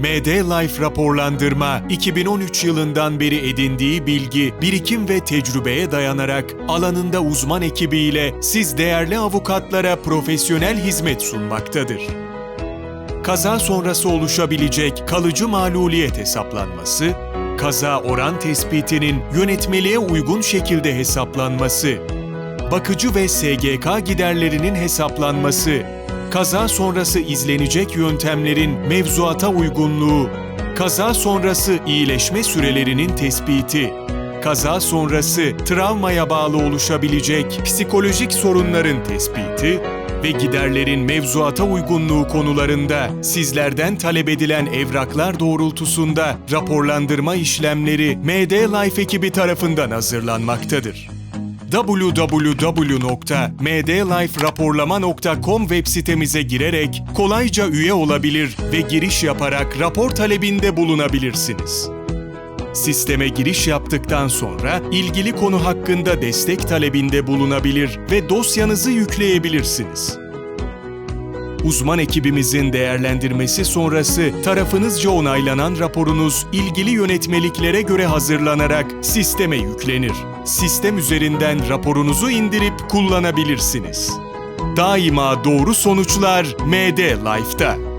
MD Life raporlandırma 2013 yılından beri edindiği bilgi, birikim ve tecrübeye dayanarak alanında uzman ekibiyle siz değerli avukatlara profesyonel hizmet sunmaktadır. Kaza sonrası oluşabilecek kalıcı maluliyet hesaplanması, kaza oran tespitinin yönetmeliğe uygun şekilde hesaplanması, bakıcı ve SGK giderlerinin hesaplanması, kaza sonrası izlenecek yöntemlerin mevzuata uygunluğu, kaza sonrası iyileşme sürelerinin tespiti, kaza sonrası travmaya bağlı oluşabilecek psikolojik sorunların tespiti ve giderlerin mevzuata uygunluğu konularında sizlerden talep edilen evraklar doğrultusunda raporlandırma işlemleri MD Life ekibi tarafından hazırlanmaktadır www.mdliferaporlama.com web sitemize girerek kolayca üye olabilir ve giriş yaparak rapor talebinde bulunabilirsiniz. Sisteme giriş yaptıktan sonra ilgili konu hakkında destek talebinde bulunabilir ve dosyanızı yükleyebilirsiniz. Uzman ekibimizin değerlendirmesi sonrası tarafınızca onaylanan raporunuz ilgili yönetmeliklere göre hazırlanarak sisteme yüklenir. Sistem üzerinden raporunuzu indirip kullanabilirsiniz. Daima doğru sonuçlar MD Life'da.